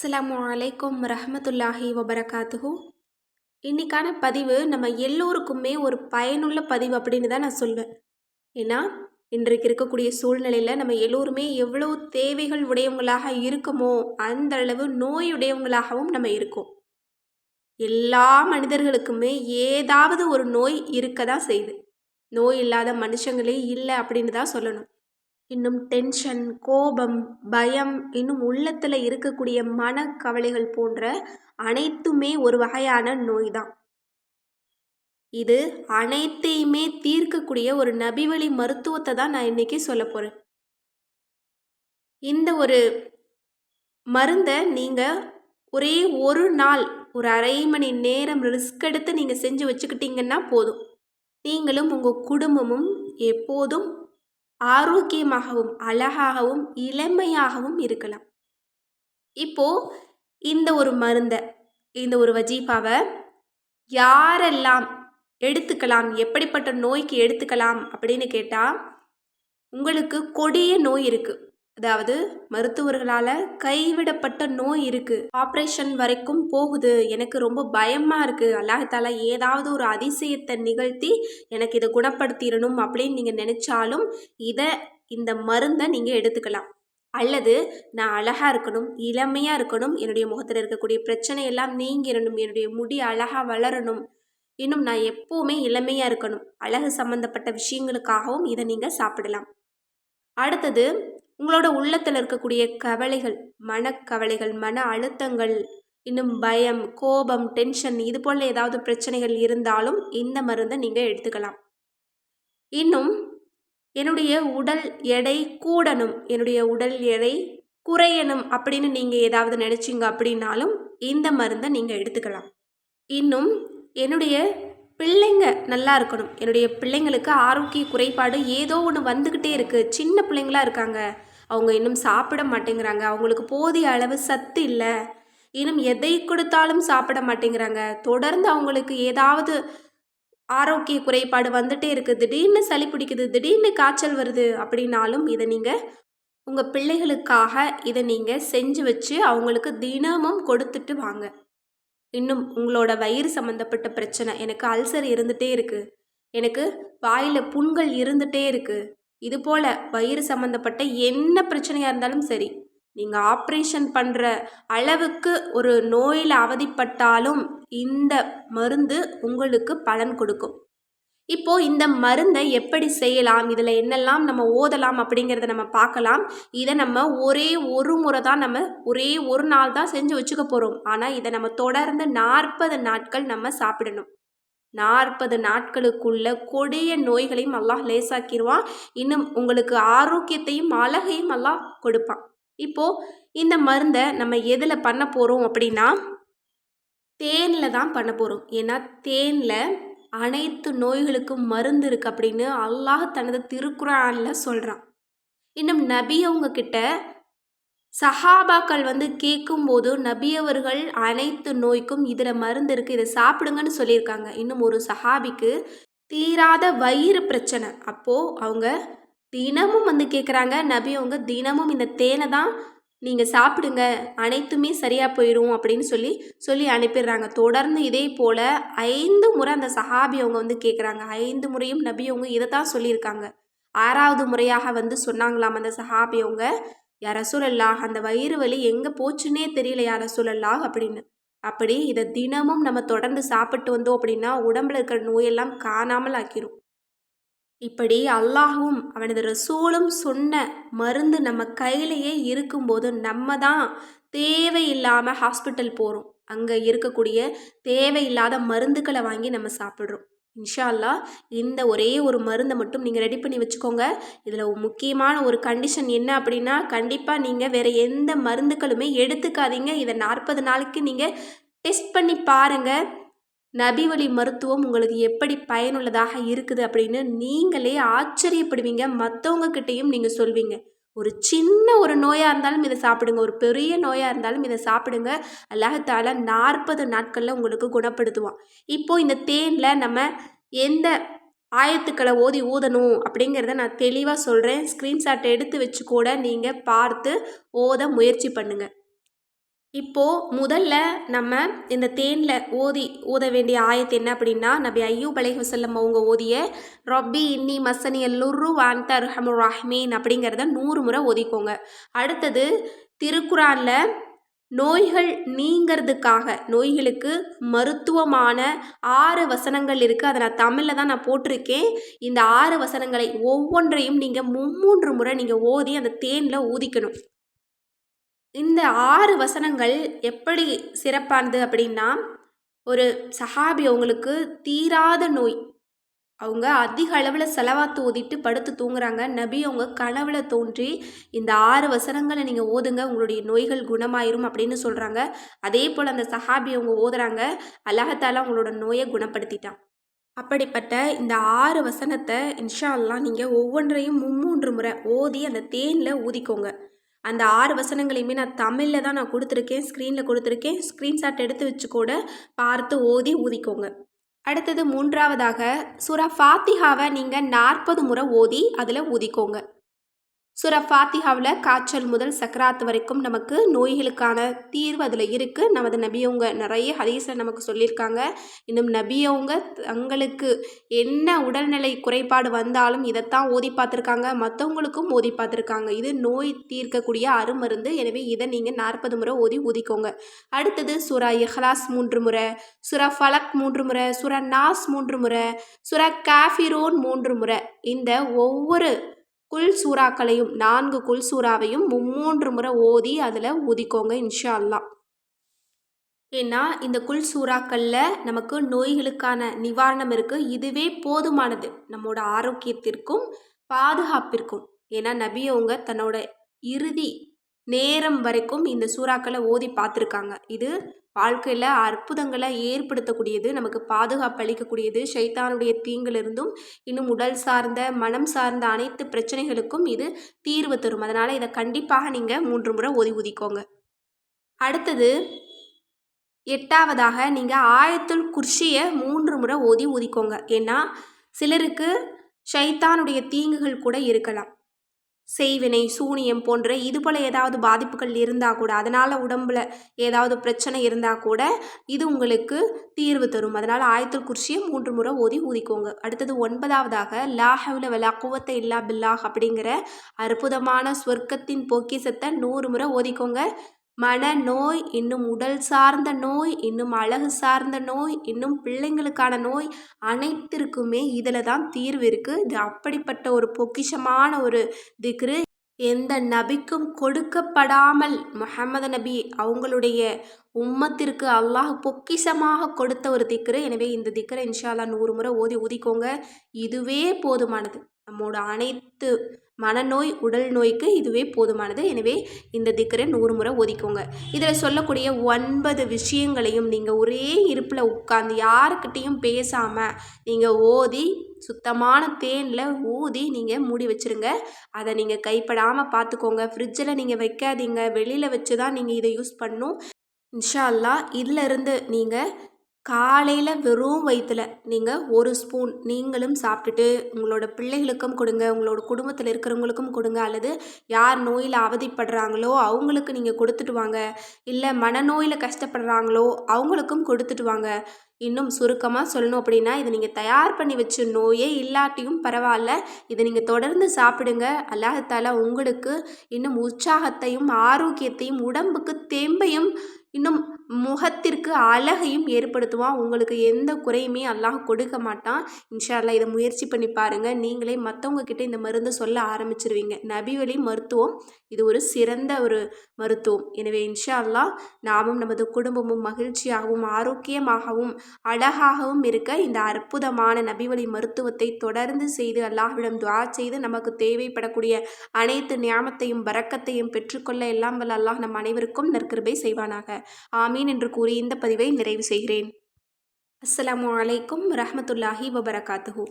அஸ்லாம் அலைக்கும் ரஹமத்துல்லாஹி வபரகாத்துஹு. இன்றைக்கான பதிவு நம்ம எல்லோருக்குமே ஒரு பயனுள்ள பதிவு அப்படின்னு தான் நான் சொல்வேன். ஏன்னா இன்றைக்கு இருக்கக்கூடிய சூழ்நிலையில் நம்ம எல்லோருமே எவ்வளோ தேவைகள் உடையவங்களாக இருக்கமோ அந்த அளவு நோயுடையவங்களாகவும் நம்ம இருக்கோம். எல்லா மனிதர்களுக்குமே ஏதாவது ஒரு நோய் இருக்க தான் செய்யுது. நோய் இல்லாத மனுஷங்களே இல்லை அப்படின்னு தான் சொல்லணும். இன்னும் டென்ஷன் கோபம் பயம் இன்னும் உள்ளத்தில் இருக்கக்கூடிய மனக்கவலைகள் போன்ற அனைத்துமே ஒரு வகையான நோய் தான் இது அனைத்தையுமே தீர்க்கக்கூடிய ஒரு நபிவழி மருத்துவத்தை தான் நான் இன்னைக்கு சொல்ல போகிறேன் இந்த ஒரு மருந்தை நீங்கள் ஒரே ஒரு நாள் ஒரு அரை மணி நேரம் ரிஸ்க் எடுத்து நீங்கள் செஞ்சு வச்சுக்கிட்டீங்கன்னா போதும். நீங்களும் உங்கள் குடும்பமும் எப்போதும் ஆரோக்கியமாகவும் அழகாகவும் இளமையாகவும் இருக்கலாம். இப்போ இந்த ஒரு மருந்தை இந்த ஒரு வஜீஃபாவை யாரெல்லாம் எடுத்துக்கலாம் எப்படிப்பட்ட நோய்க்கு எடுத்துக்கலாம் அப்படின்னு கேட்டால் உங்களுக்கு கொடிய நோய் இருக்குது அதாவது மருத்துவர்களால் கைவிடப்பட்ட நோய் இருக்குது ஆப்ரேஷன் வரைக்கும் போகுது. எனக்கு ரொம்ப பயமாக இருக்குது அல்லாஹால ஏதாவது ஒரு அதிசயத்தை நிகழ்த்தி எனக்கு இதை குணப்படுத்திடணும் அப்படின்னு நீங்கள் நினச்சாலும் இதை இந்த மருந்தை நீங்கள் எடுத்துக்கலாம். அல்லது நான் அழகாக இருக்கணும் இளமையாக இருக்கணும் என்னுடைய முகத்தில் இருக்கக்கூடிய பிரச்சனை எல்லாம் நீங்கிடணும் என்னுடைய முடி அழகாக வளரணும். இன்னும் நான் எப்போவுமே இளமையாக இருக்கணும். அழகு சம்மந்தப்பட்ட விஷயங்களுக்காகவும் இதை நீங்கள் சாப்பிடலாம். அடுத்தது உங்களோட உள்ளத்தில் இருக்கக்கூடிய கவலைகள் மனக்கவலைகள் மன அழுத்தங்கள் இன்னும் பயம் கோபம் டென்ஷன் இது போல் ஏதாவது பிரச்சனைகள் இருந்தாலும் இந்த மருந்தை நீங்கள் எடுத்துக்கலாம். இன்னும் என்னுடைய உடல் எடை கூடணும். என்னுடைய உடல் எடை குறையணும் அப்படின்னு நீங்கள் ஏதாவது நினச்சிங்க அப்படின்னாலும் இந்த மருந்தை நீங்கள் எடுத்துக்கலாம். இன்னும் என்னுடைய பிள்ளைங்க நல்லா இருக்கணும். என்னுடைய பிள்ளைங்களுக்கு ஆரோக்கிய குறைபாடு ஏதோ ஒன்று வந்துக்கிட்டே இருக்குது சின்ன பிள்ளைங்களாக இருக்காங்க. அவங்க இன்னும் சாப்பிட மாட்டேங்கிறாங்க. அவங்களுக்கு போதிய அளவு சத்து இல்லை. இன்னும் எதை கொடுத்தாலும் சாப்பிட மாட்டேங்கிறாங்க. தொடர்ந்து அவங்களுக்கு ஏதாவது ஆரோக்கிய குறைபாடு வந்துட்டே இருக்குது திடீர்னு சளி பிடிக்குது திடீர்னு காய்ச்சல் வருது அப்படின்னாலும் இதை நீங்கள் உங்கள் பிள்ளைகளுக்காக இதை நீங்கள் செஞ்சு வச்சு அவங்களுக்கு தினமும் கொடுத்துட்டு வாங்க. இன்னும் உங்களோட வயிறு சம்மந்தப்பட்ட பிரச்சனை. எனக்கு அல்சர் இருந்துகிட்டே இருக்குது எனக்கு வாயில் புண்கள் இருந்துகிட்டே இருக்குது இது போல் வயிறு சம்மந்தப்பட்ட என்ன பிரச்சனையாக இருந்தாலும் சரி நீங்கள் ஆப்ரேஷன் பண்ணுற அளவுக்கு ஒரு நோயில் அவதிப்பட்டாலும் இந்த மருந்து உங்களுக்கு பலன் கொடுக்கும். இப்போது இந்த மருந்தை எப்படி செய்யலாம் இதில் என்னெல்லாம் நம்ம ஓதலாம் அப்படிங்கிறத நம்ம பார்க்கலாம். இதை நம்ம ஒரே ஒரு முறை தான் நம்ம ஒரே ஒரு நாள் தான் செஞ்சு வச்சுக்க போகிறோம் ஆனால் இதை நம்ம தொடர்ந்து நாற்பது நாட்கள் நம்ம சாப்பிடணும். நாற்பது நாட்களுக்குள்ள கொடிய நோய்களையும் அல்லாஹ் லேசாக்கிடுவான் இன்னும் உங்களுக்கு ஆரோக்கியத்தையும் அழகையும் அல்லாஹ் கொடுப்பான். இப்போது இந்த மருந்தை நம்ம எதில் பண்ண போகிறோம் அப்படின்னா தேனில் தான் பண்ண போகிறோம் ஏன்னா தேனில் அனைத்து நோய்களுக்கும் மருந்து இருக்குது அப்படின்னு அல்லாஹ் தனது திருக்குறானில் சொல்கிறான் இன்னும் நபி அவங்க கிட்ட சஹாபாக்கள் வந்து கேட்கும்போது நபியவர்கள் அனைத்து நோய்க்கும் இதில் மருந்து இருக்குது இதை சாப்பிடுங்கன்னு சொல்லியிருக்காங்க. இன்னும் ஒரு சஹாபிக்கு தீராத வயிறு பிரச்சனை. அப்போது அவங்க தினமும் வந்து கேட்குறாங்க நபி அவங்க தினமும் இந்த தேனை தான் நீங்கள் சாப்பிடுங்க. அனைத்துமே சரியாக போயிடும் அப்படின்னு சொல்லி சொல்லி அனுப்பிடுறாங்க. தொடர்ந்து இதே போல் ஐந்து முறை அந்த சஹாபி அவங்க வந்து கேட்குறாங்க ஐந்து முறையும் நபி அவங்க இதை தான் சொல்லியிருக்காங்க. ஆறாவது முறையாக வந்து சொன்னாங்களாம் அந்த சஹாபி அவங்க. யார சூழல்லாக அந்த வயிறு வலி எங்கே போச்சுன்னே தெரியல யார சூழல்லாக அப்படின்னு. அப்படி இதை தினமும் நம்ம தொடர்ந்து சாப்பிட்டு வந்தோம் அப்படின்னா உடம்புல இருக்கிற நோயெல்லாம் காணாமல் ஆக்கிரும். இப்படி அல்லாஹும் அவனது ரசூலும் சொன்ன மருந்து நம்ம கையிலேயே இருக்கும்போது நம்ம தான் தேவையில்லாமல் ஹாஸ்பிட்டல் போகிறோம் அங்கே இருக்கக்கூடிய தேவையில்லாத மருந்துகளை வாங்கி நம்ம சாப்பிட்றோம். இன்ஷால்லா இந்த ஒரே ஒரு மருந்தை மட்டும் நீங்கள் ரெடி பண்ணி வச்சுக்கோங்க. இதில் முக்கியமான ஒரு கண்டிஷன் என்ன அப்படின்னா கண்டிப்பாக நீங்கள் வேறு எந்த மருந்துகளுமே எடுத்துக்காதீங்க. இதை நாற்பது நாளைக்கு நீங்கள் டெஸ்ட் பண்ணி பாருங்கள் நபி வழி மருத்துவம் உங்களுக்கு எப்படி பயனுள்ளதாக இருக்குது அப்படின்னு நீங்களே ஆச்சரியப்படுவீங்க. மற்றவங்கக்கிட்டேயும் நீங்கள் சொல்வீங்க. ஒரு சின்ன ஒரு நோயாக இருந்தாலும் இதை சாப்பிடுங்க. ஒரு பெரிய நோயாக இருந்தாலும் இதை சாப்பிடுங்க. அல்லாஹால நாற்பது நாட்களில் உங்களுக்கு குணப்படுத்துவான். இப்போது இந்த தேனில் நம்ம எந்த ஆயத்துக்களை ஓதி ஊதணும் அப்படிங்கிறத நான் தெளிவாக சொல்கிறேன் ஸ்க்ரீன்ஷாட் எடுத்து வச்சு கூட நீங்கள் பார்த்து ஓத முயற்சி பண்ணுங்கள் இப்போது முதல்ல நம்ம இந்த தேனில் ஓதி ஓத வேண்டிய ஆயத்து என்ன அப்படின்னா நபி ஐயூப் அலைஹி வஸல்லம் அவங்க ஓதிய ரொப்பி இன்னி மசனி அல்லுரு வாந்த அர்ஹமு ரஹ்மீன் அப்படிங்கிறத நூறு முறை ஓதிக்கோங்க. அடுத்தது திருக்குறானில் நோய்கள் நீங்கிறதுக்காக நோய்களுக்கு மருத்துவமான ஆறு வசனங்கள் இருக்குது அதை நான் தமிழில் தான் நான் போட்டிருக்கேன். இந்த ஆறு வசனங்களை ஒவ்வொன்றையும் நீங்கள் மும்மூன்று முறை நீங்கள் ஓதி அந்த தேனில் ஊதிக்கணும். இந்த ஆறு வசனங்கள் எப்படி சிறப்பானது அப்படின்னா ஒரு சஹாபி அவங்களுக்கு தீராத நோய். அவங்க அதிக அளவில் செலவாத்து ஓதிட்டு படுத்து தூங்குறாங்க. நபி அவங்க கனவுல தோன்றி இந்த ஆறு வசனங்களை நீங்கள் ஓதுங்க உங்களுடைய நோய்கள் குணமாயிரும் அப்படின்னு சொல்கிறாங்க அதே போல் அந்த சஹாபி அவங்க ஓதுறாங்க அல்லாஹத்தால் அவங்களோட நோயை குணப்படுத்திட்டான். அப்படிப்பட்ட இந்த ஆறு வசனத்தை இன்ஷா அல்லா நீங்கள் ஒவ்வொன்றையும் மும்மூன்று முறை ஓதி அந்த தேனில் ஊதிக்கோங்க. அந்த ஆறு வசனங்களையுமே நான் தமிழில் தான் நான் கொடுத்துருக்கேன் ஸ்க்ரீனில் கொடுத்துருக்கேன். ஸ்க்ரீன்ஷாட் எடுத்து வச்சு கூட பார்த்து ஓதி ஊதிக்கோங்க. அடுத்தது மூன்றாவதாக சுரா ஃபாத்திஹாவை நீங்கள் நாற்பது முறை ஓதி அதில் ஊதிக்கோங்க. சுர ஃபாத்திஹாவில் காய்ச்சல் முதல் சக்கராத்து வரைக்கும் நமக்கு நோய்களுக்கான தீர்வு அதில் இருக்குது நமது நபியவங்க நிறைய ஹதீஸில் நமக்கு சொல்லியிருக்காங்க. இன்னும் நபியவங்க தங்களுக்கு என்ன உடல்நிலை குறைபாடு வந்தாலும் இதைத்தான் ஓதி பார்த்துருக்காங்க. மற்றவங்களுக்கும் ஓதி பார்த்துருக்காங்க. இது நோய் தீர்க்கக்கூடிய அருமருந்து. எனவே இதை நீங்கள் நாற்பது முறை ஓதி ஊதிக்கோங்க. அடுத்தது சுரா இஹ்லாஸ் மூன்று முறை சுரா ஃபலக் மூன்று முறை சுரா நாஸ் மூன்று முறை சுரா காஃபிரோன் மூன்று முறை. இந்த ஒவ்வொரு குல் சூறாக்களையும் நான்கு குல் சூறாவையும் மும்மூன்று முறை ஓதி அதில் ஊதிக்கோங்க இன்ஷா அல்லா ஏன்னா இந்த குல் சூறாக்களில் நமக்கு நோய்களுக்கான நிவாரணம் இருக்குது இதுவே போதுமானது. நம்மளோட ஆரோக்கியத்திற்கும் பாதுகாப்பிற்கும். ஏன்னா நபி அவங்க தன்னோட இறுதி நேரம் வரைக்கும் இந்த சூறாக்களை ஓதி பார்த்துருக்காங்க. இது வாழ்க்கையில் அற்புதங்களை ஏற்படுத்தக்கூடியது நமக்கு பாதுகாப்பு அளிக்கக்கூடியது. ஷைத்தானுடைய தீங்கிலிருந்தும் இன்னும் உடல் சார்ந்த மனம் சார்ந்த அனைத்து பிரச்சனைகளுக்கும் இது தீர்வு தரும். அதனால் இதை கண்டிப்பாக நீங்கள் மூன்று முறை ஓதி உதிக்கோங்க. அடுத்தது எட்டாவதாக நீங்கள் ஆயத்துல் குர்ஷியை மூன்று முறை ஓதி உதிக்கோங்க. ஏன்னா சிலருக்கு ஷைத்தானுடைய தீங்குகள் கூட இருக்கலாம். செய்வினை சூனியம் போன்ற இது போல் ஏதாவது பாதிப்புகள் இருந்தால் கூட அதனால் உடம்பில் ஏதாவது பிரச்சனை இருந்தால் கூட இது உங்களுக்கு தீர்வு தரும். அதனால் ஆயத்தில் குர்ஷியை மூன்று முறை ஓதி ஊதிக்கோங்க. அடுத்தது ஒன்பதாவதாக லாஹவில் வலா குவத்தை இல்லா பில்லாஹ் அப்படிங்கிற அற்புதமான சொர்க்கத்தின் பொக்கிசத்தை நூறு முறை ஓதிக்கோங்க. மனநோய் இன்னும் உடல் சார்ந்த நோய் இன்னும் அழகு சார்ந்த நோய் இன்னும் பிள்ளைங்களுக்கான நோய் அனைத்திற்குமே இதில் தான் தீர்வு இருக்குது இது அப்படிப்பட்ட ஒரு பொக்கிஷமான ஒரு திக்ரு எந்த நபிக்கும் கொடுக்கப்படாமல் முஹம்மது நபி அவங்களுடைய உம்மத்திற்கு அல்லாஹ் பொக்கிஷமாக கொடுத்த ஒரு திக்கரு எனவே இந்த திக்கரை இன்ஷால்லா நூறு முறை ஓதி ஊதிக்கோங்க. இதுவே போதுமானது. நம்மோட அனைத்து மனநோய் உடல் நோய்க்கு இதுவே போதுமானது. எனவே இந்த திக்கரை நூறு முறை ஒதிக்கோங்க இதில் சொல்லக்கூடிய ஒன்பது விஷயங்களையும் நீங்கள் ஒரே இருப்பில் உட்காந்து யாருக்கிட்டேயும் பேசாமல் நீங்கள் ஓதி சுத்தமான தேனில் ஊதி நீங்கள் மூடி வச்சுருங்க. அதை நீங்கள் கைப்படாமல் பார்த்துக்கோங்க. ஃப்ரிட்ஜில் நீங்கள் வைக்காதீங்க. வெளியில் வச்சு தான் நீங்கள் இதை யூஸ் பண்ணணும். இன்ஷா அல்லா இதிலிருந்து நீங்கள் காலையில் வெறும் வயிற்றுல நீங்கள் ஒரு ஸ்பூன் நீங்களும் சாப்பிட்டுட்டு உங்களோட பிள்ளைகளுக்கும் கொடுங்க உங்களோட குடும்பத்தில் இருக்கிறவங்களுக்கும் கொடுங்க அல்லது யார் நோயில் அவதிப்படுறாங்களோ அவங்களுக்கு நீங்கள் கொடுத்துட்டு வாங்க. இல்லை மனநோயில் கஷ்டப்படுறாங்களோ அவங்களுக்கும் கொடுத்துட்டு வாங்க. இன்னும் சுருக்கமாக சொல்லணும் அப்படின்னா இதை நீங்கள் தயார் பண்ணி வச்ச நோயே இல்லாட்டியும் பரவாயில்ல. இதை நீங்கள் தொடர்ந்து சாப்பிடுங்க. அல்லாஹத்தால உங்களுக்கு இன்னும் உற்சாகத்தையும் ஆரோக்கியத்தையும் உடம்புக்கு தெம்பையும் இன்னும் முகத்திற்கு அழகையும் ஏற்படுத்துவான். உங்களுக்கு எந்த குறையுமே அல்லாஹ் கொடுக்க மாட்டான். இன்ஷால்லா இதை முயற்சி பண்ணி பாருங்கள் நீங்களே மற்றவங்க கிட்ட இந்த மருந்து சொல்ல ஆரம்பிச்சிருவீங்க. நபிவழி மருத்துவம் இது ஒரு சிறந்த ஒரு மருத்துவம். எனவே இன்ஷா அல்லா நாமும் நமது குடும்பமும் மகிழ்ச்சியாகவும் ஆரோக்கியமாகவும் அழகாகவும் இருக்க இந்த அற்புதமான நபிவழி மருத்துவத்தை தொடர்ந்து செய்து அல்லாஹ்விடம் துவா செய்து நமக்கு தேவைப்படக்கூடிய அனைத்து நியாமத்தையும் பறக்கத்தையும் பெற்றுக்கொள்ள எல்லாம் வல்ல அல்லாஹ் நம் அனைவருக்கும் நற்கிருபை செய்வானாக. ஆமி ஆமீன் என்று கூறி இந்த பதிவை நிறைவு செய்கிறேன். அஸ்லாம் வலைக்கும் ரஹமத்துல்லாஹி வபரகாத்துஹூ.